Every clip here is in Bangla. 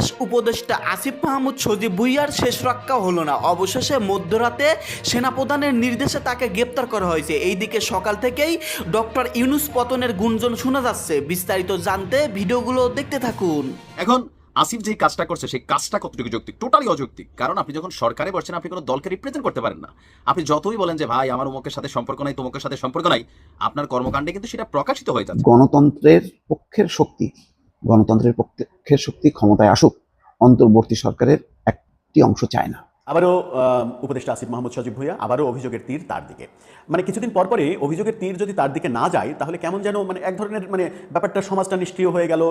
দেশ উপদেষ্টা আসিফ মাহমুদ সজীব ভুইয়ার শেষ রক্ষা হলো না। অবশেষে মধ্যরাতে সেনাপ্রধানের নির্দেশে তাকে গ্রেপ্তার করা হয়েছে। এইদিকে সকাল থেকেই ডক্টর ইউনুস পতনের গুঞ্জন শোনা যাচ্ছে। বিস্তারিত জানতে ভিডিওগুলো দেখতে থাকুন। এখন আসিফ যে কাজটা করছে সেই কাজটা কতটুকু যৌক্তিক? টোটালি অযৌক্তিক। কারণ আপনি যখন সরকারে বসছেন আপনি কোনো দলকে রিপ্রেজেন্ট করতে পারেন না। আপনি যতই বলেন যে ভাই আমার অমুকের সাথে সম্পর্ক নাই তমুকের সাথে সম্পর্ক নাই আপনার কর্মকাণ্ডে কিন্তু সেটা প্রকাশিত হয়ে যাচ্ছে। গণতন্ত্রের পক্ষের শক্তি। গণতন্ত্রের পক্ষে শক্তি ক্ষমতায় আসুক অন্তর্বর্তী সরকারের একটি অংশ চায় না। আবারও উপদেষ্টা আসিফ মাহমুদ সজীব ভুইয়া আবারও অভিযোগের তীর তার দিকে। মানে কিছুদিন পর পরে অভিযোগের তীর যদি তার দিকে না যায় তাহলে কেমন যেন মানে এক ধরনের মানে ব্যাপারটা সমাজটা নিষ্ক্রিয় হয়ে গেল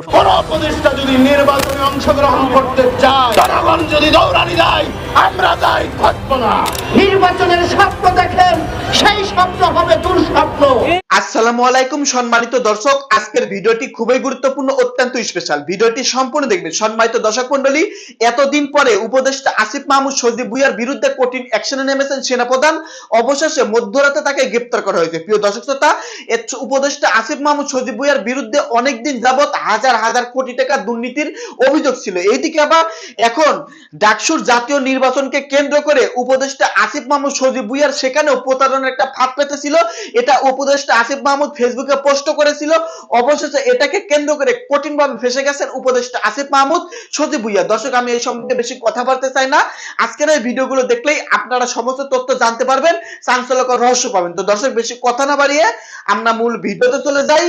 উপদেষ্টা যদি নির্বাচনে অংশগ্রহণ করতে চায় জনগণ যদি দৌড়ানি দেয় আমরা তাই থাকব না। নির্বাচনের স্বপ্ন দেখেন সেই স্বপ্ন হবে দুঃস্বপ্ন। আসসালামু আলাইকুম সম্মানিত দর্শক আজকের ভিডিওটি খুবই গুরুত্বপূর্ণ অত্যন্ত স্পেশাল ভিডিওটি সম্পূর্ণ দেখবেন। সম্মানিত দর্শক মন্ডলী এতদিন পরে উপদেষ্টা আসিফ মাহমুদ সজীব ভুইয়ার বিরুদ্ধে কঠিন অ্যাকশনে নেমেছেন সেনাপ্রধান। অবশেষে মধ্যরাতে তাকে গ্রেপ্তার করা হয়েছে। প্রিয় দর্শক শ্রোতা উপদেষ্টা আসিফ মাহমুদ সজীব ভুইয়ার বিরুদ্ধে অনেকদিন যাবত হাজার হাজার কোটি টাকা দুর্নীতির অভিযোগ ছিল। এইদিকে আবার এখন ডাকসুর জাতীয় নির্বাচনকে কেন্দ্র করে উপদেষ্টা আসিফ মাহমুদ সজীব ভুইয়ার সেখানেও প্রতারণার একটা ফাঁদ পেতেছিল। এটা উপদেষ্টা আসিফ মাহমুদ ফেসবুকে পোস্ট করেছিল। অবশেষে এটাকে কেন্দ্র করে কঠিনভাবে ফেসে গেছেন উপদেষ্টা আসিফ মাহমুদ সজীব ভুইয়া দর্শক, আমি এই সম্বন্ধে বেশি কথা বলতে চাই না। আজকের ভিডিওগুলো দেখলেই আপনারা সমস্ত তথ্য জানতে পারবেন, চাঞ্চল্যকর রহস্য পাবেন। তো দর্শক, বেশি কথা না বাড়িয়ে আমরা মূল ভিডিওতে চলে যাই।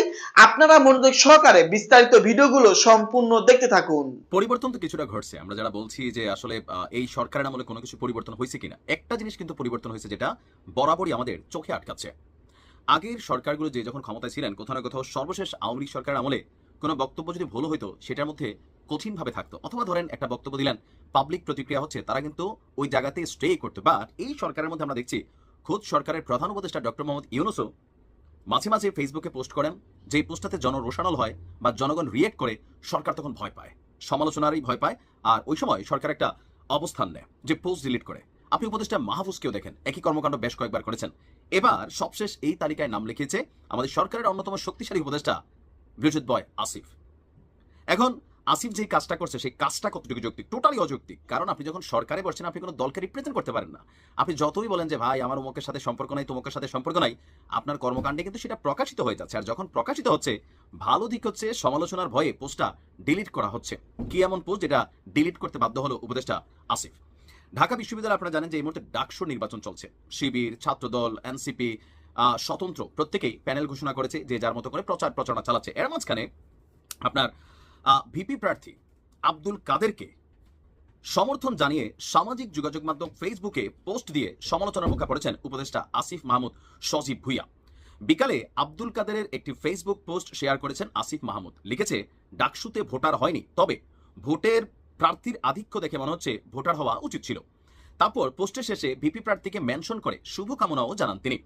আপনারা মনোযোগ সহকারে বিস্তারিত ভিডিওগুলো সম্পূর্ণ দেখতে থাকুন। পরিবর্তন তো কিছুটা ঘটছে। আমরা যারা বলছি যে আসলে এই সরকারের আমলে কোনো কিছু পরিবর্তন হয়েছে কিনা, একটা জিনিস কিন্তু পরিবর্তন হয়েছে যেটা বরাবরই আমাদের চোখে আটকাচ্ছে। আগের সরকারগুলো যে যখন ক্ষমতায় ছিলেন, কোথাও না কোথাও সর্বশেষ আওয়ামী লীগ সরকার আমলে কোনো বক্তব্য যদি ভুল হইতো, সেটার মধ্যে কঠিনভাবে থাকতো। অথবা ধরেন একটা বক্তব্য দিলেন পাবলিক প্রতিক্রিয়া হচ্ছে, তারা কিন্তু ওই জায়গাতে স্টে করতো। বাট এই সরকারের মধ্যে আমরা দেখছি, খোদ সরকারের প্রধান উপদেষ্টা ডক্টর মোহাম্মদ ইউনুসও মাঝে মাঝে ফেসবুকে পোস্ট করেন যে পোস্টটাতে জনরোষানল হয় বা জনগণ রিয়েক্ট করে, সরকার তখন ভয় পায়, সমালোচনারই ভয় পায়, আর ওই সময় সরকার একটা অবস্থান নেয়, যে পোস্ট ডিলিট করে। আপনি উপদেষ্টা মাহফুজকেও দেখেন, একই কর্মকাণ্ড বেশ কয়েকবার করেছেন। এবার সবশেষ এই তালিকায় নাম লিখিয়েছে আমাদের সরকারের অন্যতম শক্তিশালী উপদেষ্টা বিরজিৎ বয় আসিফ। এখন আসিফ যে কাজটা করছে, সেই কাজটা কতটুকু যৌক্তিক? টোটালি অযৌক্তিক। কারণ আপনি যখন সরকারে বসছেন, আপনি কোনো দলকে রিপ্রেজেন্ট করতে পারেন না। আপনি যতই বলেন যে, ভাই, আমার অমুকের সাথে সম্পর্ক নাই, তমুকের সাথে সম্পর্ক নাই, আপনার কর্মকাণ্ডে কিন্তু সেটা প্রকাশিত হয়ে যাচ্ছে। আর যখন প্রকাশিত হচ্ছে, ভালো দিক হচ্ছে সমালোচনার ভয়ে পোস্টটা ডিলিট করা হচ্ছে। কি এমন পোস্ট যেটা ডিলিট করতে বাধ্য হলো উপদেষ্টা আসিফ? ঢাকা বিশ্ববিদ্যালয় আপনারা জানেন যে এই মুহূর্তে ডাকসুর নির্বাচন চলছে। শিবির, ছাত্রদল, এনসিপি স্বতন্ত্র প্রত্যেকেই প্যানেল ঘোষণা করেছে যে যার মতো করে প্রচার প্রচারণা চালাচ্ছে। এর মাঝখানে আপনার ভিপি প্রার্থী আব্দুল কাদেরকে সমর্থন জানিয়ে সামাজিক যোগাযোগ মাধ্যম ফেসবুকে পোস্ট দিয়ে সমালোচনার মুখে পড়েছেন উপদেষ্টা আসিফ মাহমুদ সজীব ভুইয়া। বিকালে আব্দুল কাদেরের একটি ফেসবুক পোস্ট শেয়ার করেছেন আসিফ মাহমুদ। লিখেছে, ডাকসুতে ভোটার হয়নি। তবে ভোটের প্রার্থীর আধিক্য দেখে মনে হচ্ছে ভোটার হওয়া উচিত ছিল। তারপর পোস্টের শেষে ভিপি প্রার্থীকে মেনশন করে শুভকামনাও জানান তিনি।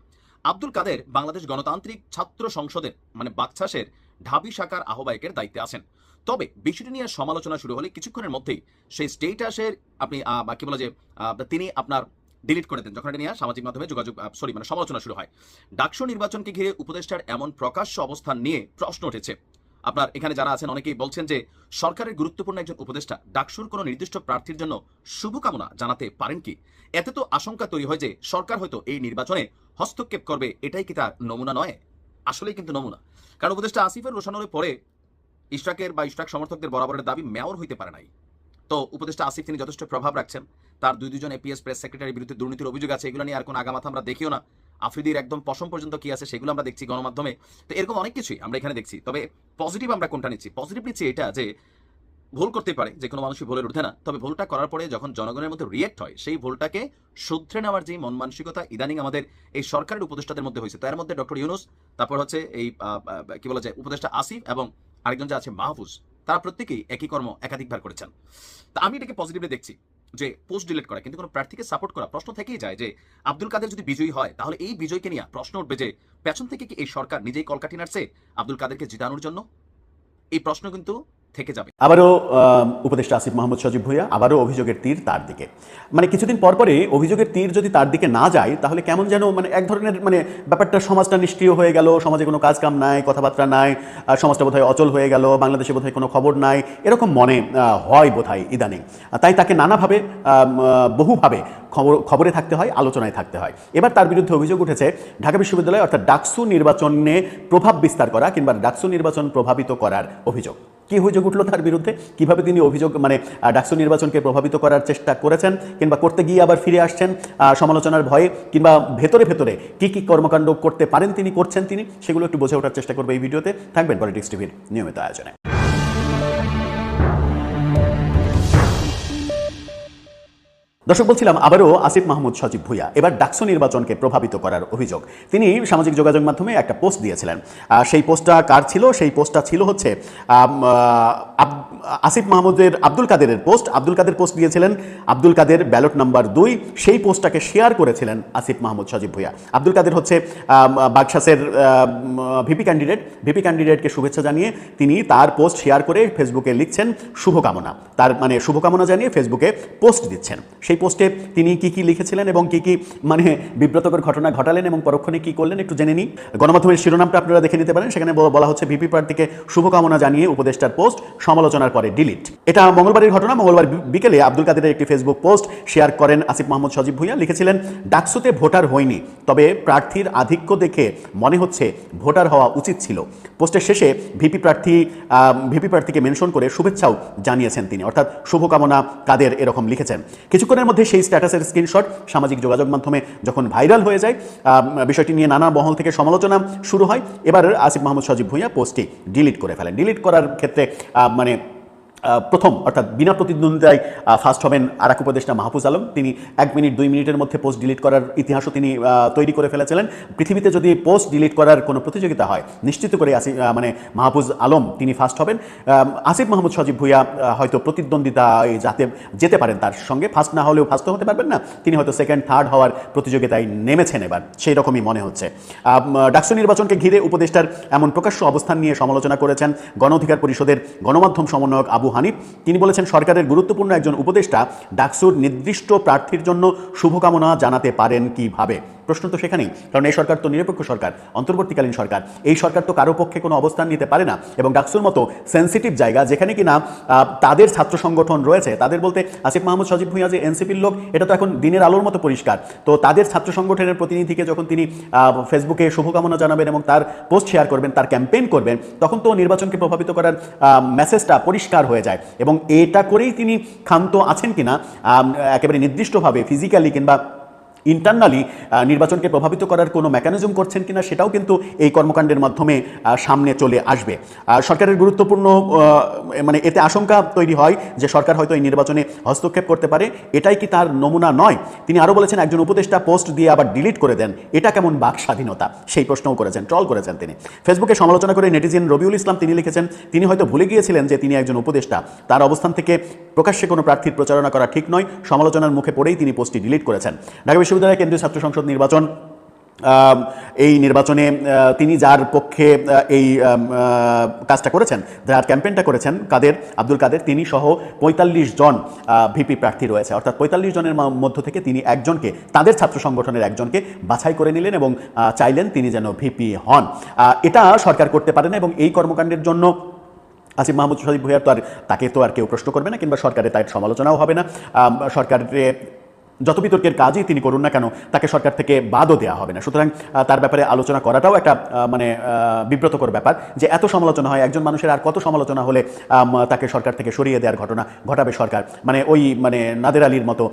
আব্দুল কাদের বাংলাদেশ গণতান্ত্রিক ছাত্র সংসদের মানে বাকছাসের ঢাবি শাখার আহ্বায়কের দায়িত্বে আছেন। তবে বিষয়টি নিয়ে সমালোচনা শুরু হলে কিছুক্ষণের মধ্যেই সেই স্টেটাসের আপনি কি বলে যে তিনি আপনার ডিলিট করে দেন। যখন এটা নিয়ে সামাজিক মাধ্যমে যোগাযোগ সরি মানে সমালোচনা শুরু হয়। ডাকসু নির্বাচনকে ঘিরে উপদেষ্টার এমন প্রকাশ্য অবস্থান নিয়ে প্রশ্ন উঠেছে। আপনার এখানে যারা আছেন অনেকেই বলছেন যে সরকারের গুরুত্বপূর্ণ একজন উপদেষ্টা ডাকসুর কোনো নির্দিষ্ট প্রার্থীর জন্য শুভকামনা জানাতে পারেন কি? এতে তো আশঙ্কা তৈরি হয় যে সরকার হয়তো এই নির্বাচনে হস্তক্ষেপ করবে, এটাই কি তার নমুনা নয়? আসলেই কিন্তু নমুনা। কারণ উপদেষ্টা আসিফের রোশানোর পরে ইস্টাকের বা ইশরাক সমর্থকদের বরাবরের দাবি মেয়র হইতে পারে নাই। তো উপদেষ্টা আসিফ, তিনি যথেষ্ট প্রভাব রাখছেন। তার দুই দুজন এপিএস প্রেস সেক্রেটারির বিরুদ্ধে দুর্নীতির অভিযোগ আছে, এগুলো নিয়ে আর কোনো আগামাথা আমরা দেখিও না। আফ্রিদির একদম পশম পর্যন্ত কি আছে সেগুলো আমরা দেখছি গণমাধ্যমে। তো এরকম অনেক কিছুই আমরা এখানে দেখছি। তবে পজিটিভ আমরা কোনটা নিচ্ছি? পজিটিভ নিচ্ছি এটা যে ভুল করতে পারে যে কোনো মানুষই ভুলের ঊর্ধ্বে না। তবে ভুলটা করার পরে যখন জনগণের মধ্যে রিয়েক্ট হয়, সেই ভুলটাকে শুধরে নেওয়ার যে মন মানসিকতা ইদানিং আমাদের এই সরকারের উপদেষ্টাদের মধ্যে হয়েছে। তার মধ্যে ডক্টর ইউনুস, তারপর হচ্ছে এই কি বলা যায়, উপদেষ্টা আসিফ এবং আরেকজন যে আছে মাহফুজ। তারা প্রত্যেকেই একই কর্ম একাধিকবার করেছেন। তা আমি এটাকে পজিটিভলি দেখছি যে পোস্ট ডিলিট করা, কিন্তু কোনো প্রার্থীকে সাপোর্ট করা প্রশ্ন থেকেই যায় যে, আব্দুল কাদের যদি বিজয়ী হয়, তাহলে এই বিজয়কে নিয়ে প্রশ্ন উঠবে যে, পেছন থেকে কি এই সরকার নিজেই কলকাঠি নাড়ছে আব্দুল কাদেরকে জিতানোর জন্য? এই প্রশ্ন কিন্তু থেকে যাবে। আবারও উপদেষ্টা আসিফ মাহমুদ সজীব ভুইয়া আবারও অভিযোগের তীর তার দিকে। মানে কিছুদিন পর পরে অভিযোগের তীর যদি তার দিকে না যায়, তাহলে কেমন যেন মানে এক ধরনের মানে ব্যাপারটা সমাজটা নিষ্ক্রিয় হয়ে গেল, সমাজে কোনো কাজ কাম নাই, কথাবার্তা নাই সমাজটা বোধহয় অচল হয়ে গেল, বাংলাদেশে বোধহয় কোনো খবর নাই, এরকম মনে হয় বোধহয় ইদানিং। তাই তাকে নানাভাবে বহুভাবে খবর, খবরে থাকতে হয়, আলোচনায় থাকতে হয়। এবার তার বিরুদ্ধে অভিযোগ উঠেছে, ঢাকা বিশ্ববিদ্যালয় অর্থাৎ ডাকসু নির্বাচনে প্রভাব বিস্তার করা কিংবা ডাকসু নির্বাচন প্রভাবিত করার অভিযোগ। কি অভিযোগ উঠল তার বিরুদ্ধে? কীভাবে তিনি অভিযোগ মানে ডাকসু নির্বাচনকে প্রভাবিত করার চেষ্টা করেছেন? কিংবা করতে গিয়ে আবার ফিরে আসছেন? সমালোচনার ভয়ে? কিংবা ভেতরে ভেতরে কি কি কর্মকাণ্ড করতে পারেন তিনি, করছেন তিনি? সেগুলো একটু বোঝে ওঠার চেষ্টা করবে এই ভিডিওতে। থাকবেন পলিটিক্স টিভির নিয়মিত আয়োজনে। দর্শক, বলছিলাম আবারও আসিফ মাহমুদ সজীব ভুইয়া। এবার ডাকসু নির্বাচনকে প্রভাবিত করার অভিযোগ। তিনি সামাজিক যোগাযোগ মাধ্যমে একটা পোস্ট দিয়েছিলেন। সেই পোস্টটা কার ছিল? সেই পোস্টটা ছিল হচ্ছে আসিফ মাহমুদের আব্দুল কাদেরের পোস্ট। আব্দুল কাদের পোস্ট দিয়েছিলেন। আব্দুল কাদের ব্যালট নাম্বার দুই। সেই পোস্টটাকে শেয়ার করেছিলেন আসিফ মাহমুদ সজীব ভুইয়া। আব্দুল কাদের হচ্ছে বাগশাসের ভিপি ক্যান্ডিডেট। ভিপি ক্যান্ডিডেটকে শুভেচ্ছা জানিয়ে তিনি তার পোস্ট শেয়ার করে ফেসবুকে লিখছেন, শুভকামনা। তার মানে শুভকামনা জানিয়ে ফেসবুকে পোস্ট দিচ্ছেন। সেই পোস্টে তিনি কি কি লিখেছিলেন এবং কি কি মানে বিব্রতকর ঘটনা ঘটালেন এবং পরক্ষণে কি করলেন একটু জেনে নিই। গণমাধ্যমের শিরোনামটা আপনারা দেখে নিতে পারেন। সেখানে বলা হচ্ছে, ভিপি প্রার্থীকে শুভকামনা জানিয়ে উপদেষ্টার পোস্ট, সমালোচনার পরে ডিলিট। এটা মঙ্গলবারের ঘটনা। মঙ্গলবার বিকেলে আব্দুল কাদেরের একটি ফেসবুক পোস্ট শেয়ার করেন আসিফ মাহমুদ সজীব ভুইয়া। লিখেছিলেন, ডাকসুতে ভোটার হয়নি, তবে প্রার্থীর আধিক্য দেখে মনে হচ্ছে ভোটার হওয়া উচিত ছিল। পোস্টের শেষে ভিপি প্রার্থী ভিপি প্রার্থীকে মেনশন করে শুভেচ্ছাও জানিয়েছেন তিনি। অর্থাৎ, শুভকামনা কাদের? এরকম লিখেছেন। কিছুক্ষণের মধ্যে সেই স্ট্যাটাসের স্ক্রিনশট সামাজিক যোগাযোগ মাধ্যমে যখন ভাইরাল হয়ে যায় বিষয়টি নিয়ে নানা মহল থেকে সমালোচনা শুরু হয়। এবার আসিফ মাহমুদ সজীব ভুঁইয়া পোস্টটি ডিলিট করে ফেলেন। ডিলিট করার ক্ষেত্রে মানে প্রথম, অর্থাৎ বিনা প্রতিদ্বন্দ্বিতায় ফার্স্ট হবেন আরাক উপদেষ্টা মাহফুজ আলম। তিনি এক মিনিট, দুই মিনিটের মধ্যে পোস্ট ডিলিট করার ইতিহাসও তিনি তৈরি করে ফেলেছিলেন। পৃথিবীতে যদি পোস্ট ডিলিট করার কোনো প্রতিযোগিতা হয়, নিশ্চিত করে আসি মানে মাহফুজ আলম তিনি ফার্স্ট হবেন। আসিফ মাহমুদ সজীব ভুইয়া হয়তো প্রতিদ্বন্দ্বিতা যাতে যেতে পারেন তার সঙ্গে। ফার্স্ট না হলেও ফার্স্ট হতে পারবেন না, তিনি হয়তো সেকেন্ড, থার্ড হওয়ার প্রতিযোগিতায় নেমেছেন এবার সেই রকমই মনে হচ্ছে। ডাকসু নির্বাচনকে ঘিরে উপদেষ্টার এমন প্রকাশ্য অবস্থান নিয়ে সমালোচনা করেছেন গণ অধিকার পরিষদের গণমাধ্যম সমন্বয়ক আবু হানিফ। তিনি বলেছেন, সরকারের গুরুত্বপূর্ণ একজন উপদেষ্টা ডাকসুর নির্দিষ্ট প্রার্থীর জন্য শুভকামনা জানাতে পারেন কীভাবে। প্রশ্ন তো সেখানেই। কারণ এই সরকার তো নিরপেক্ষ সরকার অন্তর্বর্তীকালীন সরকার। এই সরকার তো কারও পক্ষে কোনো অবস্থান নিতে পারে না। এবং ডাকসুর মতো সেন্সিটিভ জায়গা যেখানে কিনা আহ, তাদের ছাত্র সংগঠন রয়েছে তাদের বলতে আসিফ মাহমুদ সজীব ভুঁইয়া যে এনসিপির লোক এটা তো এখন দিনের আলোর মতো পরিষ্কার। তো তাদের ছাত্র সংগঠনের প্রতিনিধিকে যখন তিনি ফেসবুকে শুভকামনা জানাবেন এবং তার পোস্ট শেয়ার করবেন তার ক্যাম্পেইন করবেন তখন তো নির্বাচনকে প্রভাবিত করার মেসেজটা পরিষ্কার হয়ে যায়। এবং এটা করেই তিনি ক্ষান্ত আছেন কিনা একেবারে নির্দিষ্টভাবে ফিজিক্যালি কিংবা ইন্টারনালি নির্বাচনকে প্রভাবিত করার কোনো মেকানিজম করছেন কিনা সেটাও কিন্তু এই কর্মকাণ্ডের মাধ্যমে সামনে চলে আসবে। সরকারের গুরুত্বপূর্ণ মানে এতে আশঙ্কা তৈরি হয় যে সরকার হয়তো এই নির্বাচনে হস্তক্ষেপ করতে পারে। এটাই কি তার নমুনা নয়? তিনি আরও বলেছেন, একজন উপদেষ্টা পোস্ট দিয়ে আবার ডিলিট করে দেন। এটা কেমন বাক স্বাধীনতা? সেই প্রশ্নও করেছেন ট্রল করেছেন তিনি। ফেসবুকে সমালোচনা করে নেটিজেন রবিউল ইসলাম তিনি লিখেছেন, তিনি হয়তো ভুলে গিয়েছিলেন যে তিনি একজন উপদেষ্টা। তার অবস্থান থেকে প্রকাশ্যে কোনো প্রার্থীর প্রচারণা করা ঠিক নয়। সমালোচনার মুখে পড়েই তিনি পোস্টটি ডিলিট করেছেন। ঢাকা বিশ্ববিদ্যালয় কেন্দ্রীয় ছাত্র সংসদ নির্বাচন এই নির্বাচনে তিনি যার পক্ষে এই কাজটা করেছেন, যার ক্যাম্পেইনটা করেছেন কাদের, আব্দুল কাদের, তিনি সহ পঁয়তাল্লিশ জন ভিপি প্রার্থী রয়েছে। অর্থাৎ পঁয়তাল্লিশ জনের মধ্য থেকে তিনি একজনকে, তাদের ছাত্র সংগঠনের একজনকে বাছাই করে নিলেন এবং চাইলেন তিনি যেন ভিপি হন। এটা সরকার করতে পারে না এবং এই কর্মকাণ্ডের জন্য আসিফ মাহমুদ সজিব ভুইয়ার তো আর তাকে তো আর কেউ প্রশ্ন করবে না, কিংবা সরকারে তার সমালোচনাও হবে না। সরকারে যত বিতর্কের কাজই তিনি করুন না কেন, তাকে সরকার থেকে বাদও দেওয়া হবে না। সুতরাং তার ব্যাপারে আলোচনা করাটাও একটা মানে বিব্রতকর ব্যাপার যে এত সমালোচনা হয়, একজন মানুষের আর কত সমালোচনা হলে তাকে সরকার থেকে সরিয়ে দেওয়ার ঘটনা ঘটাবে সরকার? মানে ওই মানে নাদের আলীর মতো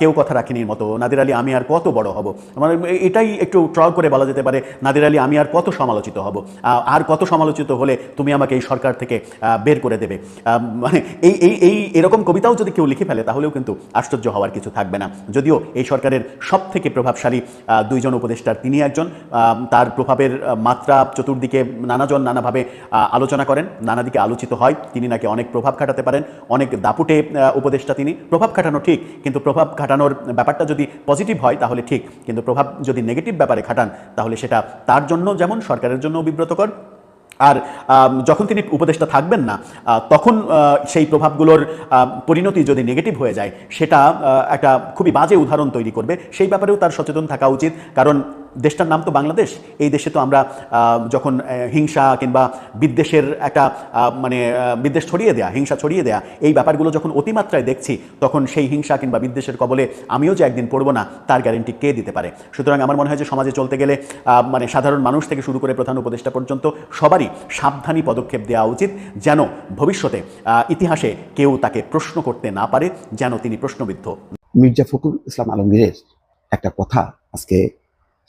কেউ কথা রাখিনি মতো, নাদের আলী আমি আর কত বড় হব? মানে এটাই একটু ট্রল করে বলা যেতে পারে, নাদের আলী আমি আর কত সমালোচিত হব? আর কত সমালোচিত হলে তুমি আমাকে এই সরকার থেকে বের করে দেবে? মানে এই এই এই, এরকম কবিতাও যদি কেউ লিখে ফেলে, তাহলেও কিন্তু আশ্চর্য হওয়ার কিছু থাকবে না। যদিও এই সরকারের সব থেকে প্রভাবশালী দুইজন উপদেষ্টার তিনি একজন তার প্রভাবের মাত্রা চতুর্দিকে নানাজন নানাভাবে আলোচনা করেন, নানা দিকে আলোচিত হয়। তিনি নাকি অনেক প্রভাব খাটাতে পারেন, অনেক দাপুটে উপদেষ্টা তিনি। প্রভাব খাটানো ঠিক, কিন্তু প্রভাব খাটানোর ব্যাপারটা যদি পজিটিভ হয় তাহলে ঠিক, কিন্তু প্রভাব যদি নেগেটিভ ব্যাপারে খাটান তাহলে সেটা তার জন্য যেমন সরকারের জন্য বিব্রতকর আর যখন তিনি উপদেষ্টা থাকবেন না তখন সেই প্রভাবগুলোর পরিণতি যদি নেগেটিভ হয়ে যায়, সেটা একটা খুবই বাজে উদাহরণ তৈরি করবে। সেই ব্যাপারেও তার সচেতন থাকা উচিত। কারণ দেশটার নাম তো বাংলাদেশ। এই দেশে তো আমরা যখন হিংসা কিংবা বিদ্বেষের একটা মানে বিদ্বেষ ছড়িয়ে দেয়া, হিংসা ছড়িয়ে দেয়া, এই ব্যাপারগুলো যখন অতিমাত্রায় দেখছি, তখন সেই হিংসা কিংবা বিদ্বেষের কবলে আমিও যে একদিন পড়ব না, তার গ্যারেন্টি কে দিতে পারে? সুতরাং আমার মনে হয় যে সমাজে চলতে গেলে মানে সাধারণ মানুষ থেকে শুরু করে প্রধান উপদেষ্টা পর্যন্ত সবারই সাবধানী পদক্ষেপ দেওয়া উচিত, যেন ভবিষ্যতে ইতিহাসে কেউ তাকে প্রশ্ন করতে না পারে, যেন তিনি প্রশ্নবিদ্ধ। মির্জা ফখরুল ইসলাম আলমগীরের একটা কথা আজকে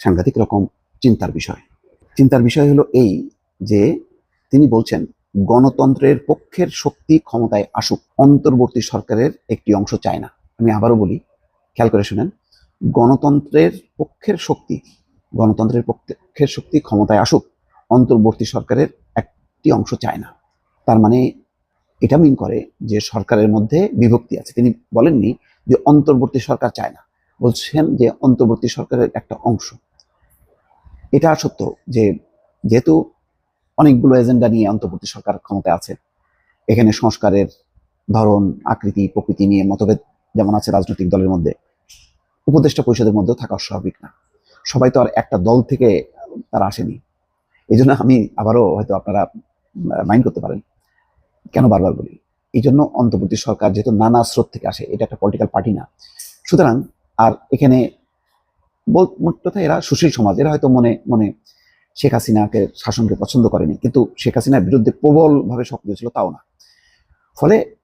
সাংঘাতিক রকম চিন্তার বিষয়। চিন্তার বিষয় হলো এই যে তিনি বলছেন, গণতন্ত্রের পক্ষের শক্তি ক্ষমতায় আসুক, অন্তর্বর্তী সরকারের একটি অংশ চায় না। আমি আবারও বলি, খেয়াল করে শুনেন, গণতন্ত্রের পক্ষের শক্তি, গণতন্ত্রের পক্ষের শক্তি ক্ষমতায় আসুক, অন্তর্বর্তী সরকারের একটি অংশ চায় না। তার মানে এটা মিন করে যে সরকারের মধ্যে বিভক্তি আছে। তিনি বলেননি যে অন্তর্বর্তী সরকার চায় না। বলছেন যে অন্তর্বর্তী সরকারের একটা অংশ। এটা সত্য যে যেহেতু অনেকগুলো এজেন্ডা নিয়ে অন্তর্বর্তী সরকার ক্ষমতায় আছে, এখানে সংস্কারের ধরন, আকৃতি, প্রকৃতি নিয়ে মতভেদ যেমন আছে রাজনৈতিক দলের মধ্যে, উপদেষ্টা পরিষদের মধ্যেও থাকা স্বাভাবিক না। সবাই তো আর একটা দল থেকে তারা আসেনি। এই জন্য আমি আবারও হয়তো আপনারা মাইন্ড করতে পারেন। কেন বারবার বলি? এই জন্য অন্তর্বর্তী সরকার যেহেতু নানা স্রোত থেকে আসে, এটা একটা পলিটিক্যাল পার্টি না। সুতরাং আর এখানে কথা এরা সুশীল সমাজ। এরা হয়তো মনে মনে শেখ হাসিনাকে, শাসনকে পছন্দ করেনি। কিন্তু শেখ হাসিনার বিরুদ্ধে প্রবলভাবে সক্রিয় ছিল তাও না। ফলে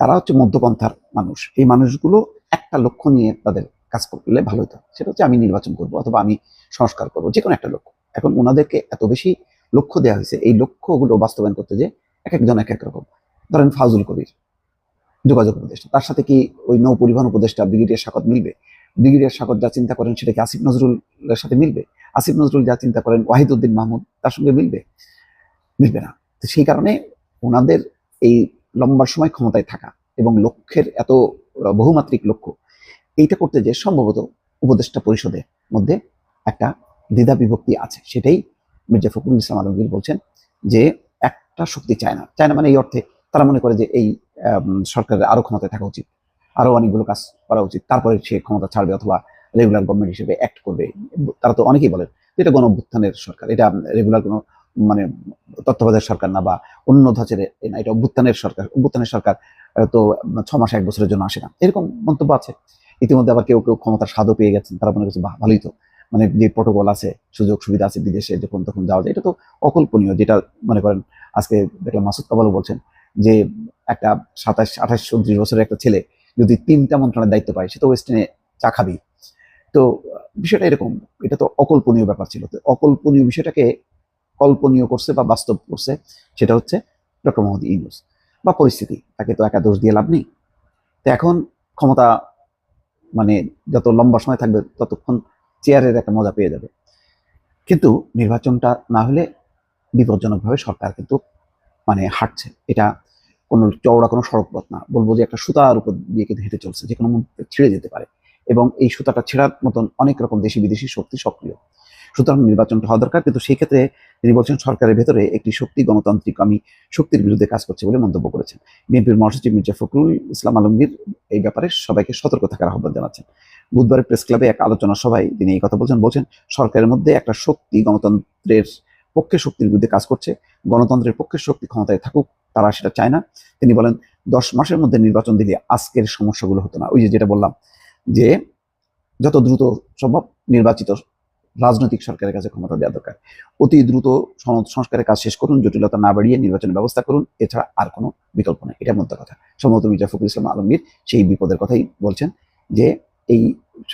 তারা হচ্ছে মধ্যপন্থার মানুষ। এই মানুষগুলো একটা লক্ষ্য নিয়ে তাদের কাজ করলে ভালো হতো। সেটা হচ্ছে আমি নির্বাচন করব অথবা আমি সংস্কার করব যে কোনো একটা লক্ষ্য। এখন ওনাদেরকে এত বেশি লক্ষ্য দেওয়া হয়েছে। এই লক্ষ্যগুলো বাস্তবায়ন করতে যে এক একজন এক এক রকম। ধরেন ফাজুল কবির, যোগাযোগ উপদেষ্টা। তার সাথে কি ওই নৌ পরিবহন উপদেষ্টা, ব্রিগেডিয়ার শাকত মিলবে? ব্রিগেডিয়ার শাকত যা চিন্তা করেন সেটা কি আসিফ নজরুলের সাথে মিলবে? আসিফ নজরুল যা চিন্তা করেন ওয়াহিদুদ্দিন মাহমুদ তার সঙ্গে মিলবে? মিলবে না। তো সেই কারণে ওনাদের এই লম্বা সময় ক্ষমতায় থাকা এবং লক্ষ্যের এত বহুমাত্রিক লক্ষ্য, এইটা করতে যে সম্ভবত উপদেষ্টা পরিষদের মধ্যে একটা দ্বিধা বিভক্তি আছে। সেটাই মির্জা ফখরুল ইসলাম আলমগীর বলছেন যে একটা শক্তি চায় না। চায় না মানে এই অর্থে তারা মনে করে যে এই সরকারের আরও ক্ষমতায় থাকা উচিত। আরও অনেকগুলো কাজ করা উচিত। তারপরে সে ক্ষমতা ছাড়বে অথবা রেগুলার গভর্নমেন্ট হিসেবে অ্যাক্ট করবে। তারা তো অনেকেই বলেন এটা গণ সরকার, এটা রেগুলার কোনো মানে তত্ত্বাবধায়ক সরকার না বা অন্য ধাঁচের না, এটা অভ্যুত্থানের সরকার। অভ্যুত্থানের সরকার তো ছ মাস এক বছরের জন্য আসে না। এরকম মন্তব্য আছে। ইতিমধ্যে আবার কেউ কেউ ক্ষমতার স্বাদও পেয়ে গেছেন, তারা মনে করছে ভালোই তো। মানে যে প্রোটোকল আছে, সুযোগ সুবিধা আছে বিদেশে যখন তখন যাওয়া যায়, এটা তো অকল্পনীয়। যেটা মনে করেন, আজকে দেখলাম মাসুদ কাবালও বলছেন যে একটা সাতাশ, আঠাশ, উনত্রিশ বছরের একটা ছেলে যদি তিনটা মন্ত্রণালয়ের দায়িত্ব পায়, সে তো ওয়েস্টার্নে চা খাবেই। তো বিষয়টা এরকম, এটা তো অকল্পনীয় ব্যাপার ছিল। তো অকল্পনীয় বিষয়টাকে কল্পনীয় করছে বা বাস্তব করছে, সেটা হচ্ছে ডক্টর মোহাম্মদ ইউনুস। বা পরিস্থিতি, তাকে তো একা দোষ দিয়ে লাভ নেই। তো এখন ক্ষমতা মানে যত লম্বা সময় থাকবে, ততক্ষণ চেয়ারের একটা মজা পেয়ে যাবে। কিন্তু নির্বাচনটা না হলে বিপজ্জনকভাবে সরকার কিন্তু মানে হাঁটছে। এটা কোনো চওড়া, কোনো সড়ক পথ না। বলব যে একটা সুতার উপর দিয়ে কিন্তু হেঁটে চলছে যে কোনো মুহূর্তে ছিঁড়ে যেতে পারে। এবং এই সুতাটা ছেঁড়ার মতন অনেক রকম দেশি বিদেশি শক্তি সক্রিয়। সুতরাং নির্বাচনটা হওয়া দরকার, কিন্তু সেই ক্ষেত্রে তিনি বলছেন সরকারের ভেতরে একটি শক্তি গণতান্ত্রিক আমি শক্তির বিরুদ্ধে কাজ করছে বলে মন্তব্য করেছেন। বিএনপির মহাসচিব মির্জা ফখরুল ইসলাম আলমগীর এই ব্যাপারে সবাইকে সতর্ক থাকার আহ্বান জানাচ্ছেন। বুধবার প্রেস ক্লাবে এক আলোচনা সভায় তিনি এই কথা বলছেন বলছেন, সরকারের মধ্যে একটা শক্তি গণতন্ত্রের পক্ষে শক্তির বিরুদ্ধে কাজ করছে, গণতন্ত্রের পক্ষের শক্তি ক্ষমতায় থাকুক তারা সেটা চায় না। তিনি বলেন, দশ মাসের মধ্যে নির্বাচন দিলে আজকের সমস্যাগুলো হতো না। ওই যে যেটা বললাম, যে যত দ্রুত সম্ভব নির্বাচিত রাজনৈতিক সরকারের কাছে ক্ষমতা দেওয়া দরকার। অতি দ্রুত সংস্কারের কাজ শেষ করুন, জটিলতা না বাড়িয়ে নির্বাচনের ব্যবস্থা করুন। এছাড়া আর কোনো বিকল্প নেই। এটা মধ্য কথা। সম্ভবত মির্জা ফখরুল ইসলাম আলমগীর সেই বিপদের কথাই বলছেন, যে এই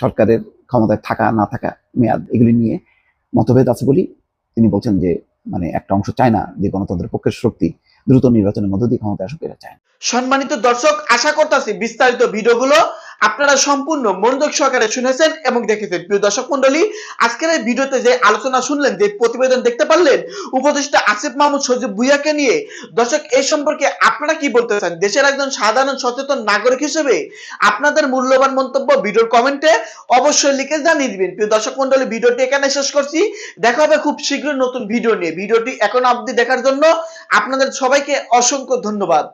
সরকারের ক্ষমতায় থাকা, না থাকা মেয়াদ এগুলি নিয়ে মতভেদ আছে বলেই তিনি বলছেন যে মানে একটা অংশ চায় না যে গণতন্ত্রের পক্ষের শক্তি দ্রুত নির্বাচনের মধ্য দিয়ে ক্ষমতায় আসুক এরা চায়। সম্মানিত দর্শক, আশা করতেছি বিস্তারিত ভিডিওগুলো আপনারা সম্পূর্ণ মনোযোগ সহকারে শুনেছেন এবং দেখেছেন। প্রিয় দর্শক মন্ডলী আজকের এই ভিডিওতে যে আলোচনা শুনলেন, যে প্রতিবেদন দেখতে পারলেন, উপদেষ্টা আসিফ মাহমুদ সজীব ভুইয়াকে নিয়ে, দর্শক এই সম্পর্কে আপনারা কি বলতে চান? দেশের একজন সাধারণ সচেতন নাগরিক হিসেবে আপনাদের মূল্যবান মন্তব্য ভিডিওর কমেন্টে অবশ্যই লিখে জানিয়ে দিবেন। প্রিয় দর্শক মন্ডলী ভিডিওটি এখানে শেষ করছি। দেখা হবে খুব শীঘ্রই নতুন ভিডিও নিয়ে। ভিডিওটি এখন অবধি দেখার জন্য আপনাদের সবাইকে অসংখ্য ধন্যবাদ।